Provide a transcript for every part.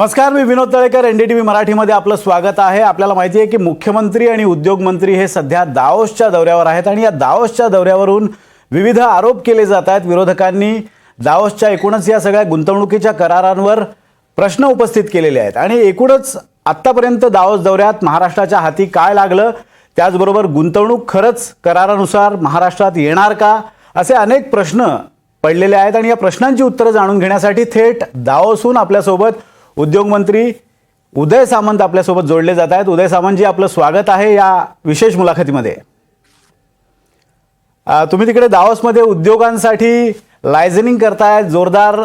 नमस्कार मी Vinod Talekar N D T V मराठीमध्ये आपलं स्वागत आहे. आपल्याला माहिती आहे की मुख्यमंत्री आणि उद्योगमंत्री हे सध्या दाओसच्या दौऱ्यावर आहेत आणि या दाओसच्या दौऱ्यावरून विविध आरोप केले जात आहेत. विरोधकांनी दाओसच्या एकूणच या सगळ्या गुंतवणुकीच्या करारांवर प्रश्न उपस्थित केलेले आहेत. आणि एकूणच आत्तापर्यंत दाओस दौऱ्यात महाराष्ट्राच्या हाती काय लागलं? त्याचबरोबर गुंतवणूक खरंच करारानुसार महाराष्ट्रात येणार का? असे अनेक प्रश्न पडलेले आहेत आणि या प्रश्नांची उत्तरं जाणून घेण्यासाठी थेट दाओसून आपल्यासोबत उद्योगमंत्री उदय सामंत आपल्यासोबत जोडले जात आहेत. उदय सामंतजी आपलं स्वागत आहे या विशेष मुलाखतीमध्ये. तुम्ही तिकडे दावसमध्ये उद्योगांसाठी लायझनिंग करताय जोरदार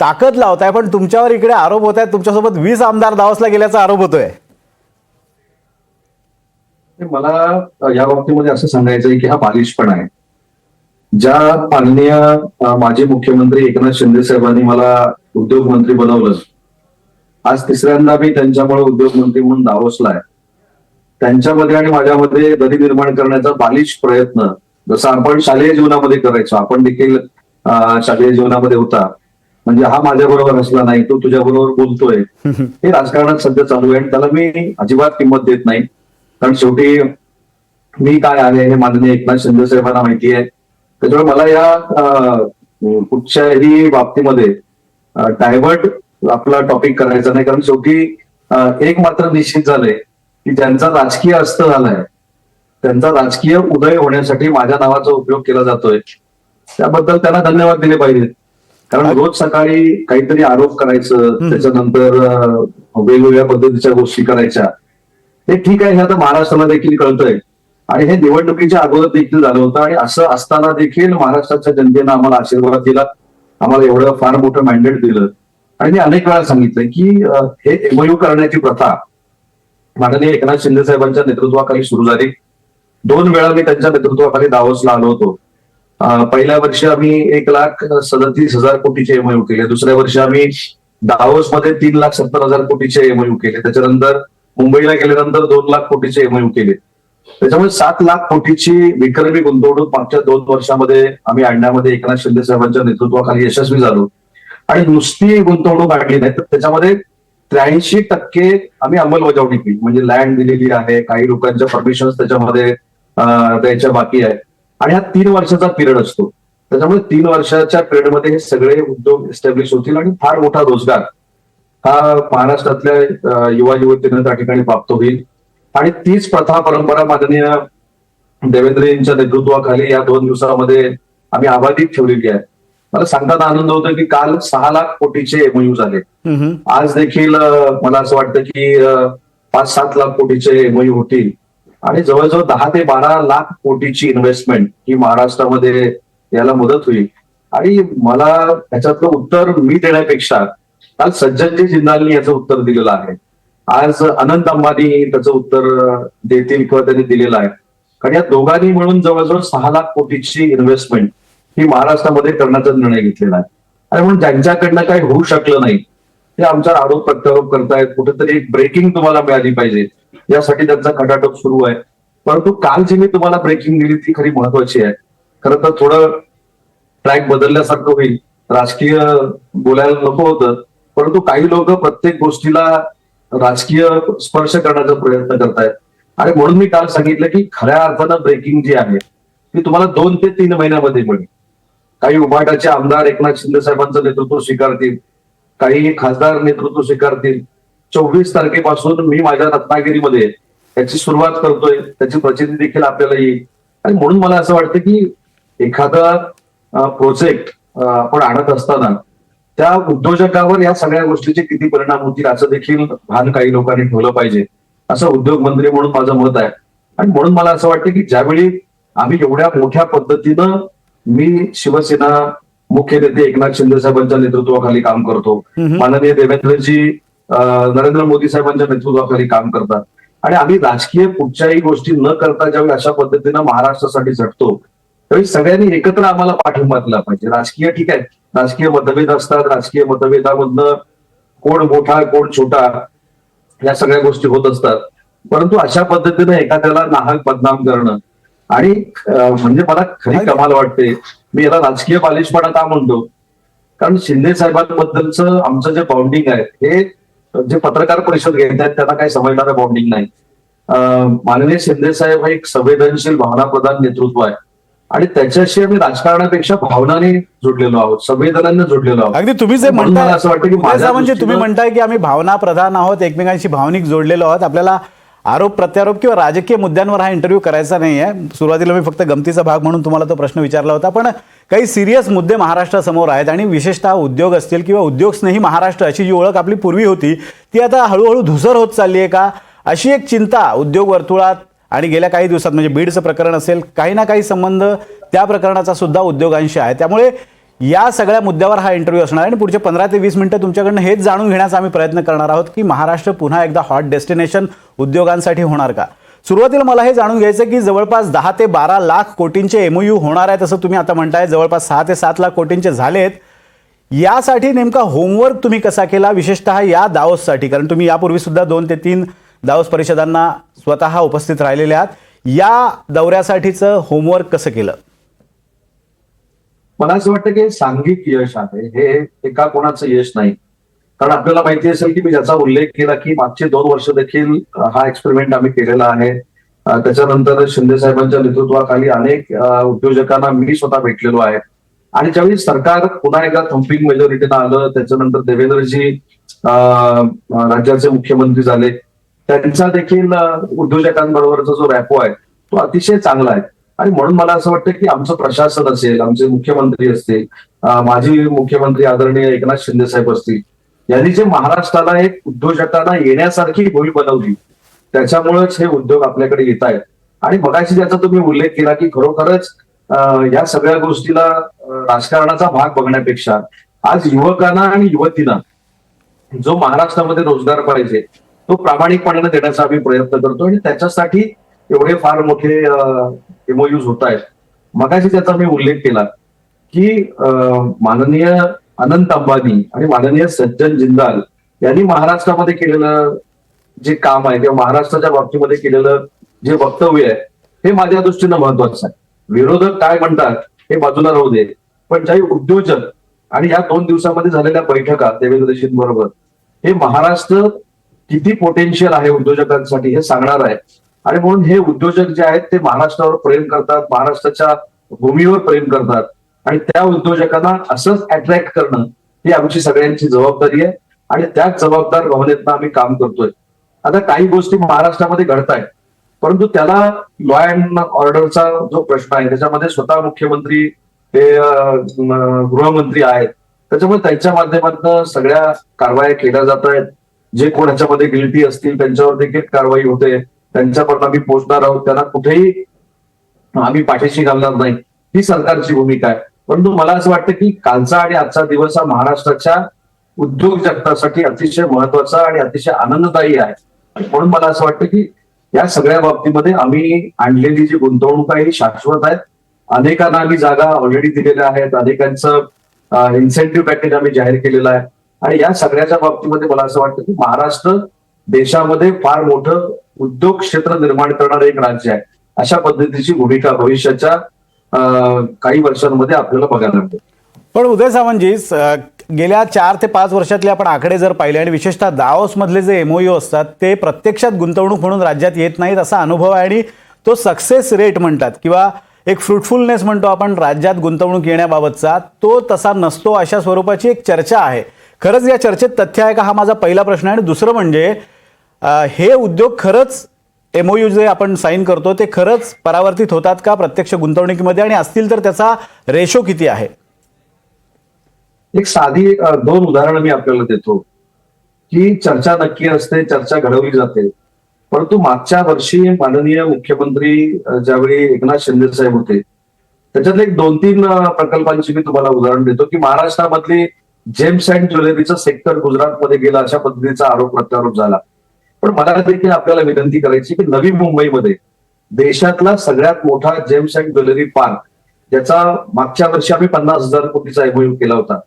ताकद लावताय पण तुमच्यावर इकडे आरोप होत आहेत. तुमच्यासोबत वीस आमदार दावसला गेल्याचा आरोप होतोय. मला या बाबतीमध्ये असं सांगायचं आहे की हा बालिशपणा आहे. ज्या माननीय माजी मुख्यमंत्री एकनाथ शिंदे साहेबांनी मला उद्योग मंत्री बनवलं. आज तिसऱ्यांदा मी त्यांच्यामुळे उद्योग मंत्री म्हणून दावसला आहे त्यांच्यामध्ये आणि माझ्यामध्ये दरी निर्माण करण्याचा बालिश प्रयत्न जसं आपण शालेय जीवनामध्ये करायचो आपण देखील शालेय जीवनामध्ये होता. म्हणजे हा माझ्या बरोबर असला नाही तो तुझ्या बरोबर बोलतोय. हे राजकारणात सध्या चालू आहे आणि त्याला मी अजिबात किंमत देत नाही. कारण शेवटी मी काय आहे हे माननीय एकनाथ शिंदे साहेबांना माहिती आहे. त्याच्यामुळे मला या कुठच्याही बाबतीमध्ये डायव्हर्ट आपला टॉपिक करायचा नाही. कारण शेवटी एक मात्र निश्चित झालंय की ज्यांचा राजकीय अस्त झालाय त्यांचा राजकीय उदय होण्यासाठी माझ्या नावाचा उपयोग केला जातोय. त्याबद्दल त्यांना धन्यवाद दिले पाहिजेत कारण रोज सकाळी काहीतरी आरोप करायचं त्याच्यानंतर वेगवेगळ्या पद्धतीच्या गोष्टी करायच्या. हे ठीक आहे हे आता महाराष्ट्राला देखील कळतंय. आणि हे निवडणुकीच्या अगोदर देखील झालं होतं. आणि असं असताना देखील महाराष्ट्राच्या जनतेनं आम्हाला आशीर्वाद दिला. आम्हाला एवढं फार मोठं मॅन्डेट दिलं. आणि मी अनेक वेळा सांगितलंय की हे एमयू करण्याची प्रथा माननीय एकनाथ शिंदे साहेबांच्या नेतृत्वाखाली सुरू झाली. दोन वेळा मी त्यांच्या नेतृत्वाखाली दावोसला आलो होतो. पहिल्या वर्षी आम्ही एक लाख सदतीस हजार कोटीचे एमयू केले. दुसऱ्या वर्षी आम्ही दावोस मध्ये तीन लाख सत्तर हजार कोटीचे एमयू केले. त्याच्यानंतर मुंबईला गेल्यानंतर दोन लाख कोटीचे एमयू केले. त्याच्यामुळे सात लाख कोटीची विक्रमी गुंतवणूक मागच्या दोन वर्षामध्ये आम्ही आणण्यामध्ये एकनाथ शिंदे साहेबांच्या नेतृत्वाखाली यशस्वी झालो. आणि नुसती गुंतवणूक आणली नाही तर त्याच्यामध्ये त्र्याऐंशी टक्के आम्ही अंमलबजावणी केली. म्हणजे लँड दिलेली आहे काही लोकांच्या परमिशन त्याच्यामध्ये द्यायच्या बाकी आहे. आणि हा तीन वर्षाचा पिरियड असतो. त्याच्यामुळे तीन वर्षाच्या पिरियडमध्ये हे सगळे उद्योग एस्टॅब्लिश होतील आणि फार मोठा रोजगार हा महाराष्ट्रातल्या युवा युवतींना त्या ठिकाणी प्राप्त होईल. आणि तीच प्रथा परंपरा माननीय देवेंद्रजींच्या नेतृत्वाखाली या दोन दिवसामध्ये आम्ही अबाधित ठेवलेली आहे. मला सांगताना आनंद होतो की काल सहा लाख कोटीचे एमओयू झाले. आज देखील मला असं वाटतं की पाच सात लाख कोटीचे एमओयू होतील. आणि जवळजवळ दहा ते बारा लाख कोटीची इन्व्हेस्टमेंट ही महाराष्ट्रामध्ये याला मदत होईल. आणि मला त्याच्यातलं उत्तर मी देण्यापेक्षा काल सज्जनजी जिंदालनी याचं उत्तर दिलेलं आहे. आज अनंत अंबानी त्याचं उत्तर देतील किंवा त्यांनी दिलेलं आहे. कारण या दोघांनी मिळून जवळजवळ सहा लाख कोटीची इन्व्हेस्टमेंट ही महाराष्ट्रामध्ये करण्याचा निर्णय घेतलेला आहे. आणि म्हणून ज्यांच्याकडनं काही होऊ शकलं नाही ते आमच्यावर आरोप प्रत्यारोप करतायत. कुठेतरी एक ब्रेकिंग तुम्हाला मिळाली पाहिजे. यासाठी त्यांचा खटाटोप सुरू आहे. परंतु काल जी मी तुम्हाला ब्रेकिंग दिली ती खरी महत्वाची आहे. खरं तर थोडं ट्रॅक बदलल्यासारखं होईल. राजकीय बोलायला नको होतं. परंतु काही लोक प्रत्येक गोष्टीला राजकीय स्पर्श करण्याचा प्रयत्न करतायत. आणि म्हणून मी काल सांगितलं की खऱ्या अर्थानं ब्रेकिंग जी आहे ती तुम्हाला दोन ते तीन महिन्यामध्ये मिळेल. काही उभाटाचे आमदार एकनाथ शिंदे साहेबांचं नेतृत्व स्वीकारतील काही खासदार नेतृत्व स्वीकारतील. चोवीस तारखेपासून मी माझ्या रत्नागिरीमध्ये त्याची सुरुवात करतोय त्याची प्रचिती देखील आपल्याला येईल. आणि म्हणून मला असं वाटतं की एखादा प्रोजेक्ट आपण आणत असताना त्या उद्योजकावर या सगळ्या गोष्टीचे किती परिणाम होतील असं देखील भान काही लोकांनी ठेवलं पाहिजे असं उद्योग मंत्री म्हणून माझं मत आहे. आणि म्हणून मला असं वाटतं की ज्यावेळी आम्ही एवढ्या मोठ्या पद्धतीनं मी शिवसेना मुख्य नेते एकनाथ शिंदे साहेबांच्या नेतृत्वाखाली काम करतो. माननीय देवेंद्रजी नरेंद्र मोदी साहेबांच्या नेतृत्वाखाली काम करतात. आणि आम्ही राजकीय कुठच्याही गोष्टी न करता ज्यावेळी अशा पद्धतीनं महाराष्ट्रासाठी झटतो त्यावेळी सगळ्यांनी एकत्र आम्हाला पाठिंबा दिला पाहिजे. राजकीय ठीक आहे. राजकीय मतभेद असतात राजकीय मतभेदामधनं कोण मोठा कोण छोटा या सगळ्या गोष्टी होत असतात. परंतु अशा पद्धतीने एखाद्याला नाहक बदनाम करणं आणि म्हणजे मला खरी कमाल वाटते. मी याला राजकीय बालिशपणा का म्हणतो? कारण शिंदे साहेबांबद्दलचं आमचं जे बाउंडिंग आहे हे जे पत्रकार परिषद घेत आहेत त्यांना काही समजणारं बाउंडिंग नाही. माननीय शिंदे साहेब हे एक संवेदनशील भावनाप्रधान नेतृत्व आहे. आणि त्याच्याशी आम्ही राजकारणापेक्षा भावनाने जोडलेलो आहोत संवेदनाने जोडलेलो आहोत. अगदी तुम्ही जे मला असं वाटतं की माझ्या सामंतजी तुम्ही म्हणताय की आम्ही भावना प्रधान आहोत एकमेकांशी भावनिक जोडलेलो आहोत आपल्याला आरोप प्रत्यारोप किंवा राजकीय मुद्द्यांवर हा इंटरव्ह्यू करायचा नाही आहे सुरुवातीला मी फक्त गमतीचा भाग म्हणून तुम्हाला तो प्रश्न विचारला होता पण काही सिरियस मुद्दे महाराष्ट्रासमोर आहेत आणि विशेषतः उद्योग असतील किंवा उद्योगस्नेही महाराष्ट्र अशी जी ओळख आपली पूर्वी होती ती आता हळूहळू धुसर होत चालली आहे का? अशी एक चिंता उद्योग वर्तुळात आणि गेल्या काही दिवसात म्हणजे बीडचं प्रकरण असेल काही ना काही संबंध त्या प्रकरणाचा सुद्धा उद्योगांशी आहे. त्यामुळे या सगळ्या मुद्द्यावर हा इंटरव्ह्यू असणार आहे आणि पुढचे पंधरा ते वीस मिनिटं तुमच्याकडनं हेच जाणून घेण्याचा आम्ही प्रयत्न करणार आहोत की महाराष्ट्र पुन्हा एकदा हॉट डेस्टिनेशन उद्योगांसाठी होणार का? सुरुवातीला मला हे जाणून घ्यायचं की जवळपास दहा ते बारा लाख कोटींचे एमओयू होणार आहेत असं तुम्ही आता म्हणताय जवळपास सहा ते सात लाख कोटींचे झालेत. यासाठी नेमका होमवर्क तुम्ही कसा केला? विशेषतः या दावोससाठी कारण तुम्ही यापूर्वी सुद्धा दोन ते तीन दावोस परिषदांना स्वतः उपस्थित राहिलेले आहात. या दौऱ्यासाठीचं होमवर्क कसं केलं? मला असं वाटतं की सांघिक यश आहे. हे एका कोणाचं यश नाही. कारण आपल्याला माहिती असेल की मी ज्याचा उल्लेख केला की मागचे दोन वर्ष देखील हा एक्सपेरिमेंट आम्ही केलेला आहे. त्याच्यानंतर शिंदे साहेबांच्या नेतृत्वाखाली अनेक उद्योजकांना मी स्वतः भेटलेलो आहे. आणि ज्यावेळी सरकार पुन्हा एकदा थम्पिंग मेजॉरिटीनं आलं त्याच्यानंतर देवेंद्रजी राज्याचे मुख्यमंत्री झाले त्यांचा देखील उद्योजकांबरोबरचा जो रॅपो आहे तो अतिशय चांगला आहे. आणि म्हणून मला असं वाटतं की आमचं प्रशासन असेल आमचे मुख्यमंत्री असतील माजी मुख्यमंत्री आदरणीय एकनाथ शिंदे साहेब असतील यांनी जे महाराष्ट्राला एक उद्योजकांना येण्यासारखी भूमी बनवली त्याच्यामुळेच हे उद्योग आपल्याकडे येत आहेत. आणि मगाशी ज्याचा तुम्ही उल्लेख केला की खरोखरच या सगळ्या गोष्टीला राजकारणाचा भाग बघण्यापेक्षा आज युवकांना आणि युवतींना जो महाराष्ट्रामध्ये रोजगार पाहिजे तो प्रामाणिकपणाने देण्याचा आम्ही प्रयत्न करतो आणि त्याच्यासाठी एवढे फार मोठे एमओयूज होत आहेत. मगाशी त्याचा मी उल्लेख केला की माननीय अनंत अंबानी आणि माननीय सज्जन जिंदाल यांनी महाराष्ट्रामध्ये केलेलं जे काम आहे किंवा महाराष्ट्राच्या बाबतीमध्ये केलेलं जे वक्तव्य आहे हे माझ्या दृष्टीनं महत्वाचं आहे. विरोधक काय म्हणतात हे बाजूला राहू दे. पण काही उद्योजक आणि या दोन दिवसामध्ये झालेल्या बैठका देवेंद्रजींबरोबर हे महाराष्ट्र किती पोटेन्शियल आहे उद्योजकांसाठी हे सांगणार आहे. आणि म्हणून हे उद्योजक जे आहेत ते महाराष्ट्रावर प्रेम करतात महाराष्ट्राच्या भूमीवर प्रेम करतात. आणि त्या उद्योजकांना असंच अट्रॅक्ट करणं ही आमची सगळ्यांची जबाबदारी आहे. आणि त्याच जबाबदार भावनेतनं आम्ही काम करतोय. आता काही गोष्टी महाराष्ट्रामध्ये घडत आहेत परंतु त्याला लॉ अँड ऑर्डरचा जो प्रश्न आहे त्याच्यामध्ये स्वतः मुख्यमंत्री हे गृहमंत्री आहेत. त्याच्यामुळे त्यांच्या माध्यमातून सगळ्या कारवाया केल्या जात आहेत. जे कोण गिल्टी असतील त्यांच्यावर देखील कारवाई होते. त्यांच्यापर्यंत आम्ही पोहोचणार आहोत. त्यांना कुठेही आम्ही पाठीशी घालणार नाही. ही सरकारची भूमिका आहे. परंतु मला असं वाटतं की कालचा आणि आजचा दिवस हा महाराष्ट्राच्या उद्योग जगतासाठी अतिशय महत्त्वाचा आणि अतिशय आनंददायी आहे. म्हणून मला असं वाटतं की या सगळ्या बाबतीमध्ये आम्ही आणलेली जी गुंतवणूक आहे ही शाश्वत आहे. अनेकांना आम्ही जागा ऑलरेडी दिलेल्या आहेत. अनेकांचं इन्सेंटिव्ह पॅकेज आम्ही जाहीर केलेलं आहे. आणि या सगळ्याच्या बाबतीमध्ये मला असं वाटतं की महाराष्ट्र देशामध्ये फार मोठं उद्योग क्षेत्र निर्माण करणारं एक राज्य आहे. अशा पद्धतीची भूमिका भविष्याच्या काही वर्षांमध्ये आपल्याला बघायला मिळते पण उदय सावंतजी गेल्या चार ते पाच वर्षातले आपण आकडे जर पाहिले आणि विशेषतः दाओसमधले जे एमओयू असतात ते प्रत्यक्षात गुंतवणूक म्हणून राज्यात येत नाहीत असा अनुभव आहे आणि तो सक्सेस रेट म्हणतात किंवा एक फ्रुटफुलनेस म्हणतो आपण राज्यात गुंतवणूक येण्याबाबतचा तो तसा नसतो अशा स्वरूपाची एक चर्चा आहे. खरंच या चर्चेत तथ्य आहे का हा माझा पहिला प्रश्न आहे. आणि दुसरं म्हणजे हे उद्योग खरंच एमओयू जे आपण साईन करतो ते खरंच परावर्तित होतात का प्रत्यक्ष गुंतवणुकीमध्ये? आणि असतील तर त्याचा रेशो किती आहे? एक साधी दोन उदाहरणं मी आपल्याला देतो. की चर्चा नक्की असते चर्चा घडवली जाते. परंतु मागच्या वर्षी माननीय मुख्यमंत्री ज्यावेळी एकनाथ शिंदे साहेब होते त्याच्यातले एक दोन तीन प्रकल्पांची मी तुम्हाला उदाहरण देतो की महाराष्ट्रामधली जेम्स अँड ज्वेलरीचं सेक्टर गुजरातमध्ये गेला अशा पद्धतीचा आरोप प्रत्यारोप झाला. पण मला देखील आपल्याला विनंती करायची की नवी मुंबईमध्ये देशातला सगळ्यात मोठा जेम्स अँड ज्वेलरी पार्क ज्याचा मागच्या वर्षी आम्ही पन्नास हजार कोटीचा एमओयू केला होता.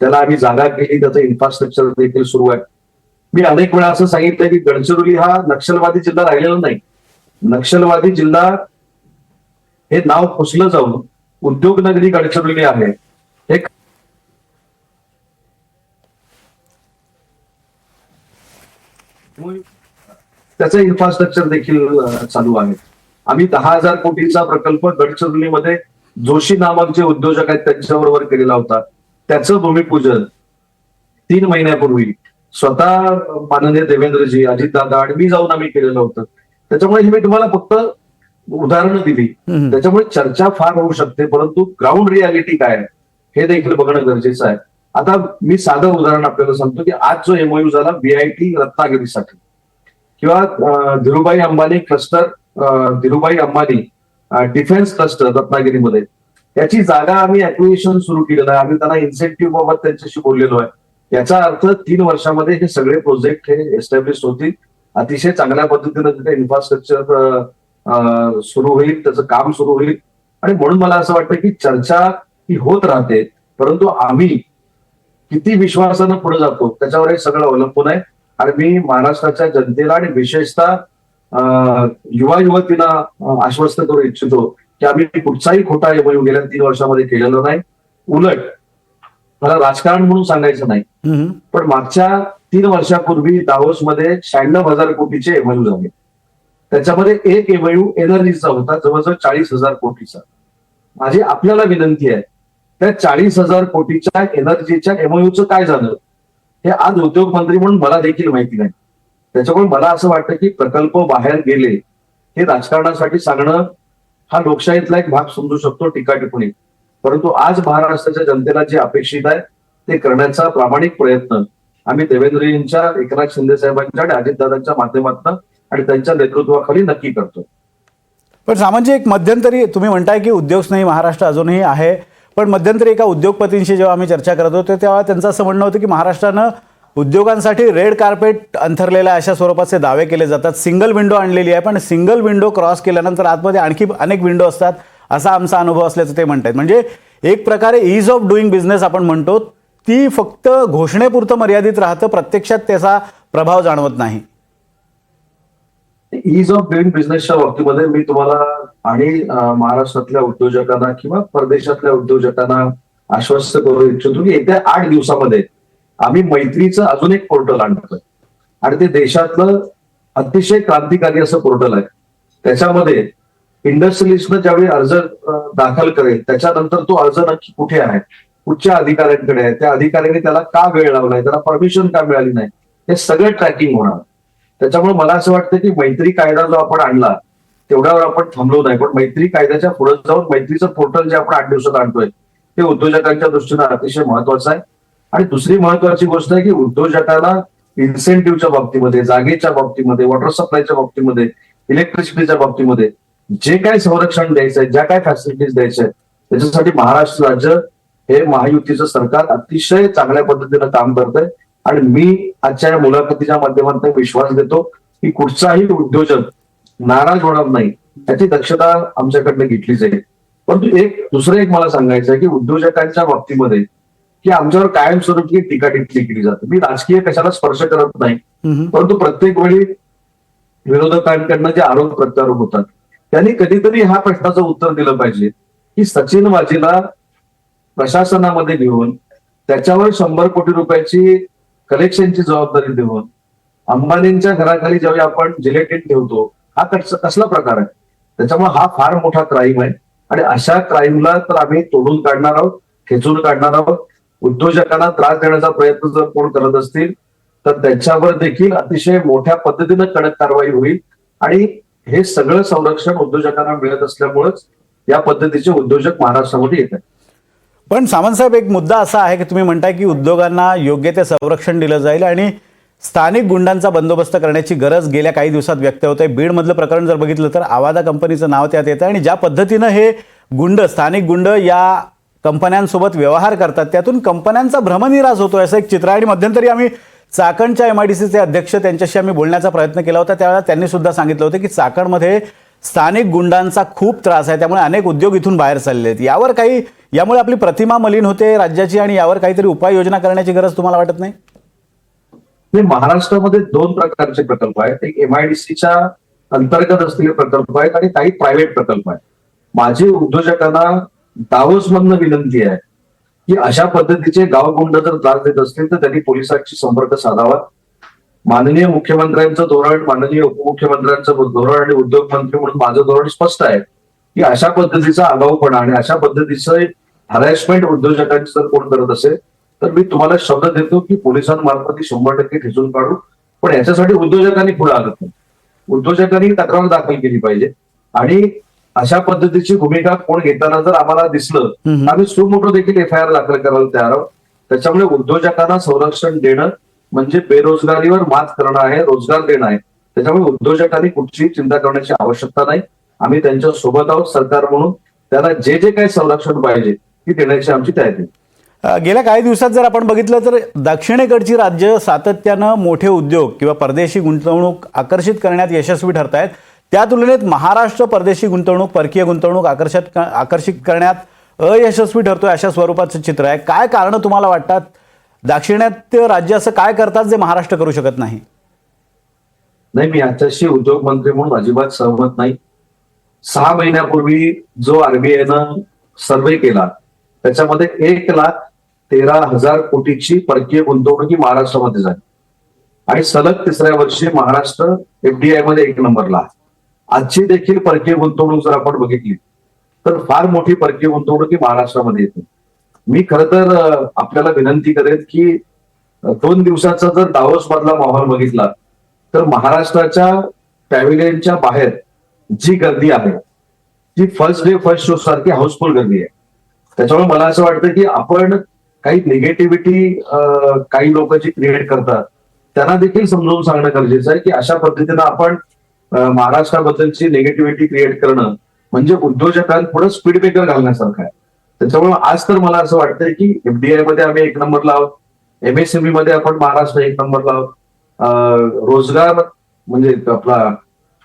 त्याला आम्ही जागा केली त्याचं इन्फ्रास्ट्रक्चर देखील सुरू आहे. मी अनेक वेळा असं सांगितलं की गडचिरोली हा नक्षलवादी जिल्हा राहिलेला नाही. नक्षलवादी जिल्हा हे नाव पुसलं जाऊन उद्योगनगरी गडचिरोली आहे हे त्याचं इन्फ्रास्ट्रक्चर देखील चालू आहे. आम्ही दहा हजार कोटीचा प्रकल्प गडचिरोलीमध्ये जोशी नामक जे उद्योजक आहेत त्यांच्याबरोबर केलेला होता. त्याचं भूमिपूजन तीन महिन्यापूर्वी स्वतः माननीय देवेंद्रजी अजितदादा आणि मी जाऊन आम्ही केलेलं होतं. त्याच्यामुळे हे मी तुम्हाला फक्त उदाहरणं दिली. त्याच्यामुळे चर्चा फार होऊ शकते परंतु ग्राउंड रियालिटी काय आहे हे देखील बघणं गरजेचं आहे. आता मी साधं उदाहरण आपल्याला सांगतो की आज जो एमओयू झाला बीआयटी रत्नागिरीसाठी. किंवा Dhirubhai Ambani cluster Dhirubhai Ambani defence cluster रत्नागिरीमध्ये. त्याची जागा आम्ही अक्विएशन सुरू केलेलं आहे. आम्ही त्यांना इन्सेंटिव्ह बाबत त्यांच्याशी बोललेलो आहे. याचा अर्थ तीन वर्षामध्ये हे सगळे प्रोजेक्ट हे एस्टॅब्लिश होतील. अतिशय चांगल्या पद्धतीनं तिथे इन्फ्रास्ट्रक्चर सुरू होईल त्याचं काम सुरू होईल. आणि म्हणून मला असं वाटतं की चर्चा ही होत राहते. परंतु आम्ही किती विश्वासानं पुढे जातो त्याच्यावर हे सगळं अवलंबून आहे. आणि मी महाराष्ट्राच्या जनतेला आणि विशेषतः युवा युवतींना आश्वस्त करू इच्छितो की आम्ही कुठचाही खोटा एमओयू गेल्या तीन वर्षामध्ये केलेला नाही. उलट मला राजकारण म्हणून सांगायचं नाही. पण मागच्या तीन वर्षापूर्वी दावोसमध्ये शहाण्णव हजार कोटीचे एमओयू झाले. त्याच्यामध्ये एक एमओयू एनर्जीचा होता जवळजवळ चाळीस हजार कोटीचा. माझी आपल्याला विनंती आहे त्या चाळीस हजार कोटीच्या एनर्जीच्या एमओयूचं काय झालं? हे आज उद्योग मंत्री म्हणून मला देखील माहिती नाही. त्याच्यामुळे मला असं वाटतं की प्रकल्प बाहेर गेले हे राजकारणासाठी सांगणं हा लोकशाहीतला एक भाग समजू शकतो टीका टिप्पणी परंतु आज महाराष्ट्राच्या जनतेला जे अपेक्षित आहे ते करण्याचा प्रामाणिक प्रयत्न आम्ही देवेंद्रजींच्या एकनाथ शिंदे साहेबांच्या आणि अजितदादांच्या माध्यमातून आणि त्यांच्या नेतृत्वाखाली नक्की करतो. पण सामान्य एक मध्यंतरी तुम्ही म्हणताय की उद्योग स्नेही महाराष्ट्र अजूनही आहे. पण मध्यंतरी एका उद्योगपतींशी जेव्हा आम्ही चर्चा करत होतो तेव्हा त्यांचं असं म्हणणं होतं की महाराष्ट्रानं उद्योगांसाठी रेड कार्पेट अंथरलेल्या अशा स्वरूपाचे दावे केले जातात. सिंगल विंडो आणलेली आहे पण सिंगल विंडो क्रॉस केल्यानंतर आतमध्ये आणखी अनेक विंडो असतात असा आमचा अनुभव असल्याचं ते म्हणतात म्हणजे एक प्रकारे इज ऑफ डुईंग बिझनेस आपण म्हणतो ती फक्त घोषणेपुरतं मर्यादित राहतं प्रत्यक्षात त्याचा प्रभाव जाणवत नाही. इज ऑफ डुईंग बिझनेसच्या बाबतीमध्ये मी तुम्हाला आणि महाराष्ट्रातल्या उद्योजकांना किंवा परदेशातल्या उद्योजकांना आश्वस्त करू इच्छितो की येत्या आठ दिवसामध्ये आम्ही मैत्रीचं अजून एक पोर्टल आणतोय. आणि ते देशातलं अतिशय क्रांतिकारी असं पोर्टल आहे. त्याच्यामध्ये इंडस्ट्रियलिस्टनं ज्यावेळी अर्ज दाखल करेल त्याच्यानंतर तो अर्ज नक्की कुठे आहे? कुठच्या अधिकाऱ्यांकडे आहे? त्या अधिकाऱ्यांनी त्याला का वेळ लावलाय? त्याला परमिशन का मिळाली नाही? हे सगळं ट्रॅकिंग होणार. त्याच्यामुळे मला असं वाटतं की मैत्री कायदा जो आपण आणला तेवढ्यावर आपण थांबलो नाही. पण मैत्री कायद्याच्या पुढे जाऊन मैत्रीचं पोर्टल जे आपण आठ दिवसात आणतोय ते उद्योजकांच्या दृष्टीनं अतिशय महत्वाचं आहे. आणि दुसरी महत्वाची गोष्ट आहे की उद्योजकाला इन्सेंटिव्हच्या बाबतीमध्ये जागेच्या बाबतीमध्ये वॉटर सप्लायच्या बाबतीमध्ये इलेक्ट्रिसिटीच्या बाबतीमध्ये जे काय संरक्षण द्यायचं आहे ज्या काय फॅसिलिटीज द्यायच्या आहेत त्याच्यासाठी महाराष्ट्र राज्य हे महायुतीचं सरकार अतिशय चांगल्या पद्धतीनं काम करतंय. आणि मी आजच्या या मुलाखतीच्या माध्यमातून विश्वास देतो की कुठचाही उद्योजक नाराज होणार नाही याची दक्षता आमच्याकडनं घेतली जाईल परंतु एक दुसरं एक मला सांगायचं आहे की उद्योजकांच्या बाबतीमध्ये की आमच्यावर कायमस्वरूपी टीका टिप्पणी केली जाते मी राजकीय कशाला स्पर्श करत नाही. परंतु प्रत्येक वेळी विरोधकांकडनं जे आरोप प्रत्यारोप होतात त्यांनी कधीतरी ह्या प्रश्नाचं उत्तर दिलं पाहिजे की सचिन वाजीला प्रशासनामध्ये घेऊन त्याच्यावर शंभर कोटी रुपयाची कलेक्शनची जबाबदारी देऊन अंबानींच्या घराखाली ज्यावेळी आपण जिलेटिन ठेवतो हा कस- कसला प्रकार आहे? त्याच्यामुळे हा फार मोठा क्राईम आहे. आणि अशा क्राईमला तर आम्ही तोडून काढणार आहोत खेचून काढणार आहोत. उद्योजकांना त्रास देण्याचा प्रयत्न जर कोण करत असतील तर त्याच्यावर देखील अतिशय मोठ्या पद्धतीनं कडक कारवाई होईल. आणि हे सगळं संरक्षण उद्योजकांना मिळत असल्यामुळेच या पद्धतीचे उद्योजक महाराष्ट्रामध्ये येत आहेत. पण सामंतसाहेब एक मुद्दा असा आहे की तुम्ही म्हणताय की उद्योगांना योग्य ते संरक्षण दिलं जाईल आणि स्थानिक गुंडांचा बंदोबस्त करण्याची गरज गेल्या काही दिवसात व्यक्त होत आहे बीडमधलं प्रकरण जर बघितलं तर आवादा कंपनीचं नाव त्यात येतं आणि ज्या पद्धतीनं हे गुंड स्थानिक गुंड या कंपन्यांसोबत व्यवहार करतात त्यातून कंपन्यांचा भ्रमनिरास होतो असं एक चित्र आहे. आणि मध्यंतरी आम्ही चाकणच्या एम आय डी सीचे अध्यक्ष त्यांच्याशी आम्ही बोलण्याचा प्रयत्न केला होता. त्यावेळेला त्यांनी सुद्धा सांगितलं होतं की चाकणमध्ये स्थानिक गुंडांचा खूप त्रास आहे त्यामुळे अनेक उद्योग इथून बाहेर चालले आहेत यावर काही यामुळे आपली प्रतिमा मलिन होते राज्याची आणि यावर काहीतरी उपाययोजना करण्याची गरज तुम्हाला वाटत नाही? महाराष्ट्रामध्ये दोन प्रकारचे प्रकल्प आहेत. एक एमआयडीसीच्या अंतर्गत असलेले प्रकल्प आहेत आणि काही प्रायव्हेट प्रकल्प आहेत. माझी उद्योजकांना दावोसमधनं विनंती आहे की अशा पद्धतीचे गावगुंड जर त्रास देत असतील तर त्यांनी पोलिसांशी संपर्क साधावा. माननीय मुख्यमंत्र्यांचं धोरण माननीय उपमुख्यमंत्र्यांचं धोरण आणि उद्योग मंत्री म्हणून माझं धोरण स्पष्ट आहे की अशा पद्धतीचा आगाऊपणा आणि अशा पद्धतीचं हरॅसमेंट उद्योजकांची जर कोण करत असेल तर मी तुम्हाला शब्द देतो की पोलिसांमार्फत शंभर टक्के ठेचून काढू. पण याच्यासाठी उद्योजकांनी पुढे आलं नाही उद्योजकांनी तक्रार दाखल केली पाहिजे. आणि अशा पद्धतीची भूमिका कोण घेताना जर आम्हाला दिसलं. तर आम्ही सुमोटो देखील एफ आय आर दाखल करायला तयार आहोत. त्याच्यामुळे उद्योजकांना संरक्षण देणं म्हणजे बेरोजगारीवर मात करणं आहे रोजगार देणं आहे. त्याच्यामुळे उद्योजकांनी कुठचीही चिंता करण्याची आवश्यकता नाही. आम्ही त्यांच्यासोबत आहोत सरकार म्हणून. त्याला जे जे काही संरक्षण पाहिजे ती देण्याची आमची तयारी गेल्या काही दिवसात जर आपण बघितलं तर दक्षिणेकडची राज्य सातत्यानं मोठे उद्योग किंवा परदेशी गुंतवणूक आकर्षित करण्यात यशस्वी ठरत आहेत त्या तुलनेत महाराष्ट्र परदेशी गुंतवणूक परकीय गुंतवणूक आकर्षित आकर्षित करण्यात अयशस्वी ठरतोय अशा स्वरूपाचं चित्र आहे. काय कारण तुम्हाला वाटतात? दाक्षिणात्य राज्य असं काय करतात जे महाराष्ट्र करू शकत नाही? नाही मी याच्याशी उद्योग मंत्री म्हणून अजिबात सहमत नाही. सहा महिन्यापूर्वी जो आरबीआयनं सर्वे केला त्याच्यामध्ये एक लाख तेरा हजार कोटीची परकीय गुंतवणुकी महाराष्ट्रामध्ये झाली. आणि सलग तिसऱ्या वर्षी महाराष्ट्र एफडीआयमध्ये एक नंबरला आजची देखील परकीय गुंतवणूक जर आपण बघितली तर फार मोठी परकीय गुंतवणूक ही महाराष्ट्रामध्ये येते. मी खर तर आपल्याला विनंती करेन की दोन दिवसाचा जर डावस मधला माहोल बघितला तर महाराष्ट्राच्या पॅव्हिलियनच्या बाहेर जी गर्दी आहे ती फर्स्ट डे फर्स्ट शो सारखी हाऊसफुल गर्दी आहे. त्याच्यामुळे मला असं वाटतं की आपण काही निगेटिव्हिटी काही लोक जी क्रिएट करतात त्यांना देखील समजावून सांगणं गरजेचं आहे की अशा पद्धतीनं आपण महाराष्ट्राबद्दलची निगेटिव्हिटी क्रिएट करणं म्हणजे उद्योजकांपुढे स्पीड ब्रेकर घालण्यासारखं आहे. त्याच्यामुळे आज तर मला असं वाटतंय की एफडीआयमध्ये आम्ही एक नंबरला आहोत एमएसएमई मध्ये आपण महाराष्ट्र एक नंबरला आहोत रोजगार म्हणजे आपला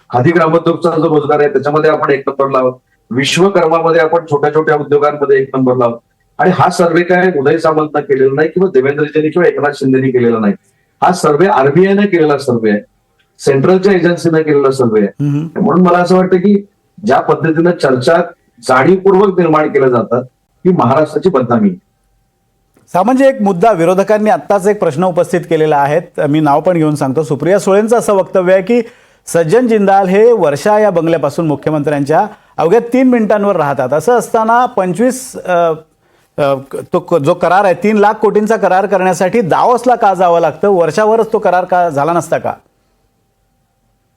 खादी ग्रामोद्योगचा जो रोजगार आहे त्याच्यामध्ये आपण एक नंबरला आहोत विश्वकर्मामध्ये आपण छोट्या छोट्या उद्योगांमध्ये एक नंबरला आहोत आणि हा सर्वे काय उदय सामंतनं केलेला नाही किंवा देवेंद्रजींनी किंवा एकनाथ शिंदेनी केलेला नाही. हा सर्वे आरबीआयने केलेला सर्वे आहे. सेंट्रलच्या एजन्सीने केलेला सर्वे आहे. म्हणून मला असं वाटतं की ज्या पद्धतीनं चर्चा जाणीवपूर्वक निर्माण केल्या जातात ही महाराष्ट्राची बदनामी. सामान्य एक मुद्दा विरोधकांनी आत्ताच एक प्रश्न उपस्थित केलेला आहे. मी नाव पण घेऊन सांगतो. सुप्रिया सुळेंचं असं वक्तव्य आहे की सज्जन जिंदाल हे वर्षा या बंगल्यापासून मुख्यमंत्र्यांच्या अवघ्या तीन मिनिटांवर राहतात. असं असताना पंचवीस तो जो करार आहे तीन लाख कोटींचा करार करण्यासाठी दावसला का जावं लागतं? वर्षावरच तो करार का झाला नसता का?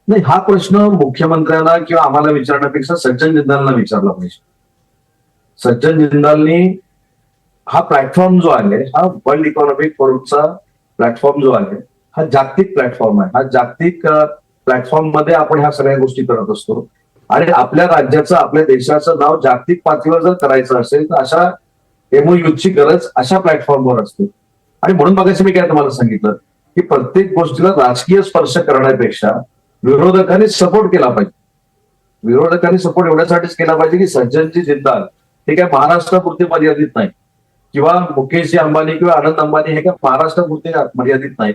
नाही हा प्रश्न मुख्यमंत्र्यांना किंवा आम्हाला विचारण्यापेक्षा सज्जन जिंदालना विचारला पाहिजे. सज्जन जिंदालनी हा प्लॅटफॉर्म जो आहे हा वर्ल्ड इकॉनॉमिक फोरमचा प्लॅटफॉर्म जो आहे हा जागतिक प्लॅटफॉर्म आहे. हा जागतिक प्लॅटफॉर्ममध्ये आपण ह्या सगळ्या गोष्टी करत असतो. आणि आपल्या राज्याचं आपल्या देशाचं नाव जागतिक पातळीवर जर करायचं असेल तर अशा एमओयूची गरज अशा प्लॅटफॉर्मवर असते. आणि म्हणून मगाशी मी काय तुम्हाला सांगितलं की प्रत्येक गोष्टीला राजकीय स्पर्श करण्यापेक्षा विरोधकांनी सपोर्ट केला पाहिजे. विरोधकांनी सपोर्ट एवढ्यासाठीच केला पाहिजे की सज्जनजी जिंदाल हे काय महाराष्ट्रापुरते मर्यादित नाही. किंवा मुकेश अंबानी किंवा आनंद अंबानी हे काय महाराष्ट्रापुरते मर्यादित नाही.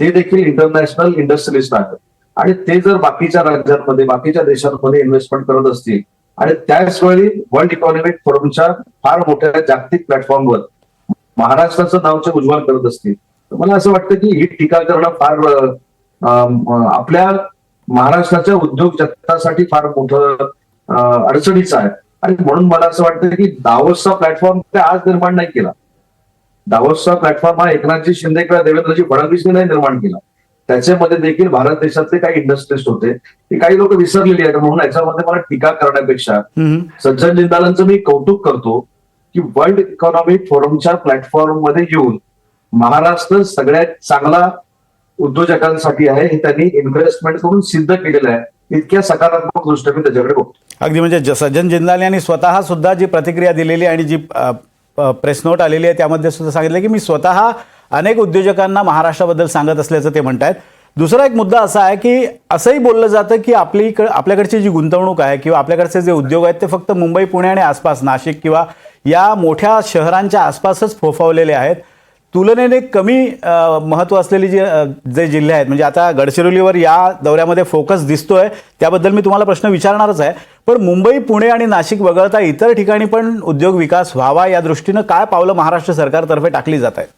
ते देखील इंटरनॅशनल इंडस्ट्रियलिस्ट आहेत. आणि ते जर बाकीच्या राज्यांमध्ये बाकीच्या देशांमध्ये इन्व्हेस्टमेंट करत असतील आणि त्याच वेळी वर्ल्ड इकॉनॉमिक फोरमच्या फार मोठ्या जागतिक प्लॅटफॉर्मवर महाराष्ट्राचं नावचं उज्ज्वल करत असतील तर मला असं वाटतं की ही टीका करणं फार आपल्या महाराष्ट्राच्या उद्योग जगतासाठी फार मोठं अडचणीचं आहे. आणि म्हणून मला असं वाटतं की दावोसचा प्लॅटफॉर्म ते आज निर्माण नाही केला. दावोसचा प्लॅटफॉर्म हा एकनाथजी शिंदे किंवा देवेंद्रजी फडणवीसने नाही निर्माण केला. त्याच्यामध्ये देखील भारत देशातले काही इंडस्ट्रीज होते. ती काही लोक विसरलेली आहेत. म्हणून याच्यामध्ये मला टीका करण्यापेक्षा. सज्जन जिंदालांचं मी कौतुक करतो की वर्ल्ड इकॉनॉमिक फोरमच्या प्लॅटफॉर्ममध्ये येऊन महाराष्ट्र सगळ्यात चांगला उद्योजकांसाठी आहे. हे त्यांनी इन्व्हेस्टमेंट करून सिद्ध केलेलं आहे. इतक्या सकारात्मक दृष्ट्या मी त्याच्याकडे बघतो. अगदी म्हणजे ज- सज्जन जिंदाल यांनी स्वतः सुद्धा जी प्रतिक्रिया दिलेली आणि जी प्रेस नोट आलेली आहे त्यामध्ये सुद्धा सांगितलं की मी स्वतः अनेक उद्योजकांना महाराष्ट्राबद्दल सांगत असल्याचं ते म्हणत आहेत दुसरा एक मुद्दा असा आहे की असंही बोललं जातं की आपली इकड- आपल्याकडची जी गुंतवणूक आहे किंवा आपल्याकडचे जे उद्योग आहेत ते फक्त मुंबई पुणे आणि आसपास नाशिक किंवा या मोठ्या शहरांच्या आसपासच फोफावलेले आहेत. तुलनेने कमी महत्त्व महत्त्व असलेली जे जिल्हे आहेत म्हणजे आता गडचिरोलीवर या दौऱ्यामध्ये फोकस दिसतोय त्याबद्दल मी तुम्हाला प्रश्न विचारणारच आहे. पण मुंबई पुणे आणि नाशिक वगळता इतर ठिकाणी पण उद्योग विकास व्हावा या दृष्टीनं काय पावलं महाराष्ट्र सरकारतर्फे टाकली जात आहेत?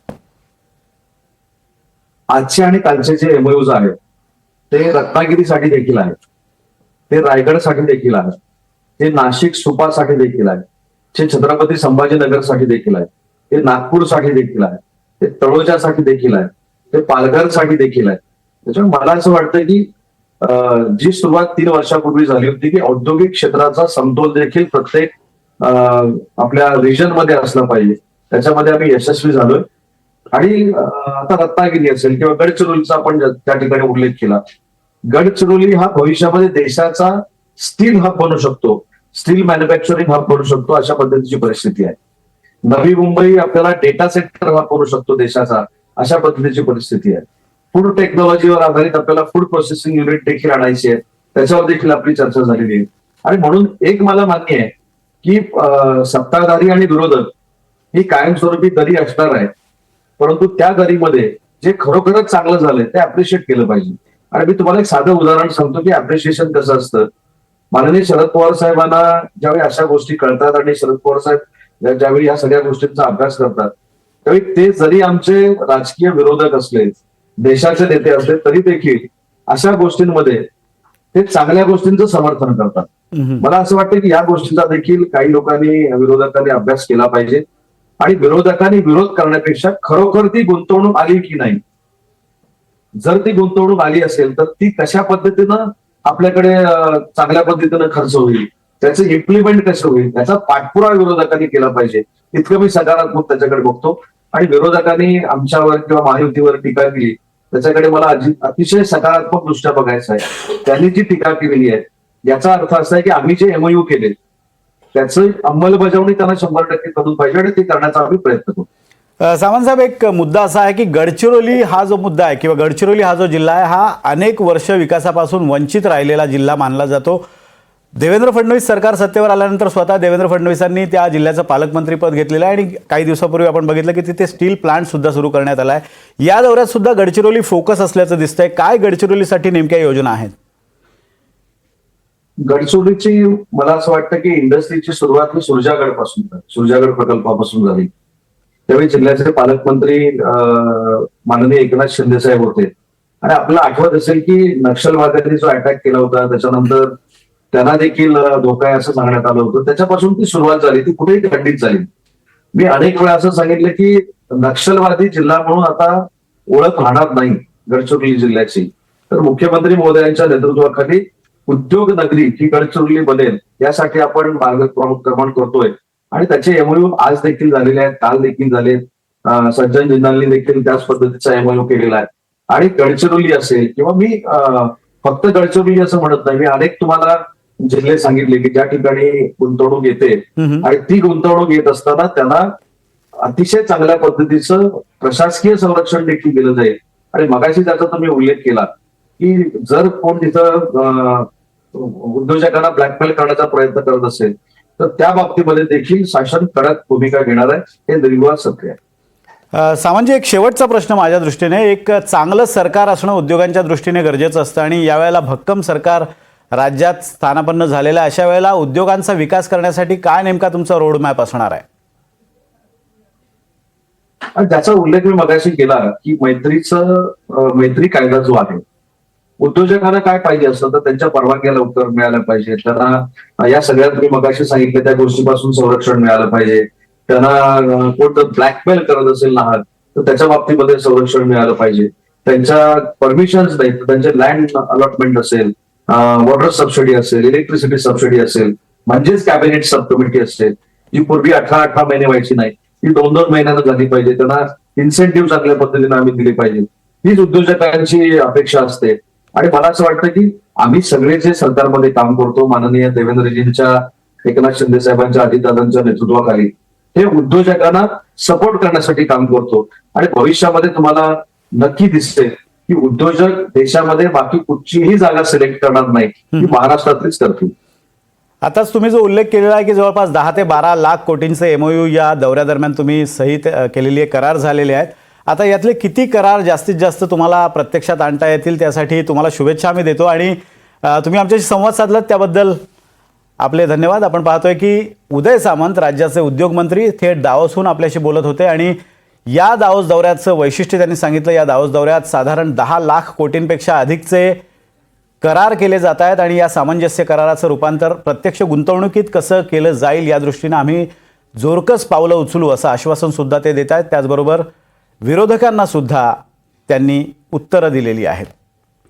आजचे आणि कालचे जे एमओयूज आहेत ते रत्नागिरीसाठी देखील आहेत. ते रायगडसाठी देखील आहेत. ते नाशिक सुपासाठी देखील आहेत. ते छत्रपती संभाजीनगरसाठी देखील आहेत. ते नागपूरसाठी देखील आहे ते तळोजासाठी देखील आहे. ते पालघरसाठी देखील आहे. त्याच्यामुळे मला असं वाटतं की जी सुरुवात तीन वर्षापूर्वी झाली होती की औद्योगिक क्षेत्राचा समतोल देखील प्रत्येक आपल्या रिजनमध्ये असला पाहिजे. त्याच्यामध्ये आम्ही यशस्वी झालोय. आणि आता रत्नागिरी असेल किंवा गडचिरोलीचा आपण त्या ठिकाणी उल्लेख केला. गडचिरोली हा भविष्यामध्ये देशाचा स्टील हब बनू शकतो. स्टील मॅन्युफॅक्चरिंग हब बनू शकतो अशा पद्धतीची परिस्थिती आहे. नवी मुंबई आपल्याला डेटा सेंटर हब शकतो देशाचा. अशा पद्धतीची परिस्थिती आहे. फूड टेक्नॉलॉजीवर आधारित आपल्याला फूड प्रोसेसिंग युनिट देखील आणायची आहे. त्याच्यावर देखील आपली चर्चा झालेली आहे. आणि म्हणून एक मला मान्य आहे की सत्ताधारी आणि विरोधक ही कायमस्वरूपी दरी असणार आहे परंतु त्या दरीमध्ये जे खरोखरच चांगलं झालंय ते अप्रिशिएट केलं पाहिजे. आणि मी तुम्हाला एक साधं उदाहरण सांगतो की अप्रिशिएशन कसं असतं. माननीय शरद पवार साहेबांना ज्यावेळी अशा गोष्टी कळतात आणि शरद पवार साहेब ज्यावेळी या सगळ्या गोष्टींचा अभ्यास करतात त्यावेळी ते जरी आमचे राजकीय विरोधक असले देशाचे नेते असले तरी देखील अशा गोष्टींमध्ये ते चांगल्या गोष्टींचं समर्थन करतात. मला असं वाटतं की या गोष्टींचा देखील काही लोकांनी विरोधकांनी अभ्यास केला पाहिजे. आणि विरोधकांनी विरोध करण्यापेक्षा खरोखर ती गुंतवणूक आली की नाही? जर ती गुंतवणूक आली असेल तर ती कशा पद्धतीनं आपल्याकडे चांगल्या पद्धतीनं खर्च होईल? त्याचं इम्प्लिमेंट कसं होईल? त्याचा पाठपुरावा विरोधकांनी केला पाहिजे. इतकं मी सकारात्मक त्याच्याकडे बघतो. आणि विरोधकांनी आमच्यावर किंवा महायुतीवर टीका केली. त्याच्याकडे मला अतिशय सकारात्मक दृष्ट्या बघायचं आहे. त्यांनी जी टीका केलेली आहे याचा अर्थ असा आहे की आम्ही जे एमओयू केले त्याचं अंमलबजावणी त्यांना शंभर टक्के करून पाहिजे आणि ते करण्याचा आम्ही प्रयत्न करू. अ, सावंत साहेब एक मुद्दा असा आहे की गडचिरोली हा जो मुद्दा आहे किंवा गडचिरोली हा जो जिल्हा आहे हा अनेक वर्ष विकासापासून वंचित राहिलेला जिल्हा मानला जातो. देवेंद्र फडणवीस सरकार सत्तेवर आल्यानंतर स्वतः देवेंद्र फडणवीसांनी त्या जिल्ह्याचं पालकमंत्रीपद घेतलेलं आहे. आणि काही दिवसापूर्वी आपण बघितलं की तिथे स्टील प्लांट सुद्धा सुरू करण्यात आला आहे. या दौऱ्यात सुद्धा गडचिरोली फोकस असल्याचं दिसतंय. काय गडचिरोलीसाठी नेमक्या योजना आहेत? गडचिरोलीची मला असं वाटतं की इंडस्ट्रीची सुरुवात सुरजागडपासून सुरजागड प्रकल्पापासून झाली. त्यावेळी जिल्ह्याचे पालकमंत्री माननीय एकनाथ शिंदे साहेब होते. आणि आपल्याला आठवत असेल की नक्षलवाद्यांनी जो अटॅक केला होता त्याच्यानंतर त्यांना देखील धोका आहे असं सांगण्यात आलं होतं. त्याच्यापासून ती सुरुवात झाली. ती कुठेही खंडित झाली मी अनेक वेळा असं सांगितलं की नक्षलवादी जिल्हा म्हणून आता ओळख राहणार नाही गडचिरोली जिल्ह्याची. तर मुख्यमंत्री महोदयांच्या नेतृत्वाखाली उद्योग नगरी ही गडचिरोली बनेल यासाठी आपण मार्गक्रमण करतोय. आणि त्याचे एमओयू आज देखील झालेले आहेत काल देखील झाले सज्जन जिंदालनी देखील त्याच पद्धतीचा एमओयू केलेला आहे. आणि गडचिरोली असेल किंवा मी फक्त गडचिरोली असं म्हणत नाही मी अनेक तुम्हाला जिल्हे सांगितले की ज्या ठिकाणी गुंतवणूक येते. आणि ती गुंतवणूक येत असताना त्यांना अतिशय चांगल्या पद्धतीचं प्रशासकीय संरक्षण देखील दिलं जाईल. आणि मगाशी त्याचा तुम्ही उल्लेख केला की जर कोण तिथं उद्योजकांना ब्लॅकमेल करण्याचा प्रयत्न करत असेल तर त्या बाबतीमध्ये देखील शासन कडक भूमिका घेणार आहे. हे निर्विवाद सत्य आहे. सावंतजी एक शेवटचा प्रश्न माझ्या दृष्टीने एक चांगलं सरकार असणं उद्योगांच्या दृष्टीने गरजेचं असतं आणि यावेळेला भक्कम सरकार राज्यात स्थानापन्न झालेल्या अशा वेळेला उद्योगांचा विकास करण्यासाठी काय नेमका तुमचा रोडमॅप असणार आहे? त्याचा उल्लेख मी मगाशी केला की मैत्रीचं मैत्री कायदा जो आहे उद्योजकांना काय पाहिजे असतं तर त्यांच्या परवानग्या लवकर मिळाल्या पाहिजे. त्यांना या सगळ्यात मी मगाशी सांगितलं त्या गोष्टीपासून संरक्षण मिळालं पाहिजे. त्यांना कोणतं कोण ब्लॅकमेल करत असेल लहान तर त्याच्या बाबतीमध्ये संरक्षण मिळालं पाहिजे. त्यांच्या परमिशन्स नाहीत त्यांचे लँड अलॉटमेंट असेल वॉटर सबसिडी असेल इलेक्ट्रिसिटी सबसिडी असेल म्हणजेच कॅबिनेट सब कमिटी असेल जी पूर्वी अठरा अठरा महिने व्हायची नाही. ती दोन दोन महिन्यानं झाली पाहिजे. त्यांना इन्सेंटिव्ह चांगल्या पद्धतीने आम्ही दिली पाहिजे. हीच उद्योजकांची अपेक्षा असते. आणि मला असं वाटतं की आम्ही सगळे जे सरकारमध्ये काम करतो माननीय देवेंद्रजींच्या एकनाथ शिंदे साहेबांच्या अजितदादांच्या नेतृत्वाखाली हे उद्योजकांना सपोर्ट करण्यासाठी काम करतो. आणि भविष्यामध्ये तुम्हाला नक्की दिसते की उद्योजक देशामध्ये बाकी कुठचीही जागा सिलेक्ट करणार नाही ती महाराष्ट्रातलीच करतील आताच तुम्ही जो उल्लेख केलेला आहे की जवळपास दहा ते बारा लाख कोटींचे एमओयू या दौऱ्यादरम्यान तुम्ही सही केलेली आहे करार झालेले आहेत. आता यातले किती करार जास्तीत जास्त तुम्हाला प्रत्यक्षात आणता येतील त्यासाठी तुम्हाला शुभेच्छा आम्ही देतो आणि तुम्ही आमच्याशी संवाद साधलात त्याबद्दल आपले धन्यवाद. आपण पाहतोय की उदय सामंत राज्याचे उद्योगमंत्री थेट दावोसहून आपल्याशी बोलत होते आणि या दावोस दौऱ्याचं वैशिष्ट्य त्यांनी सांगितलं. या दावोस दौऱ्यात साधारण दहा लाख कोटींपेक्षा अधिकचे करार केले जात आहेत आणि या सामंजस्य कराराचं रूपांतर प्रत्यक्ष गुंतवणुकीत कसं केलं जाईल या दृष्टीनं आम्ही जोरकस पावलं उचलू असं आश्वासन सुद्धा ते देत आहेत. त्याचबरोबर विरोधकांना सुद्धा त्यांनी उत्तरं दिलेली आहेत.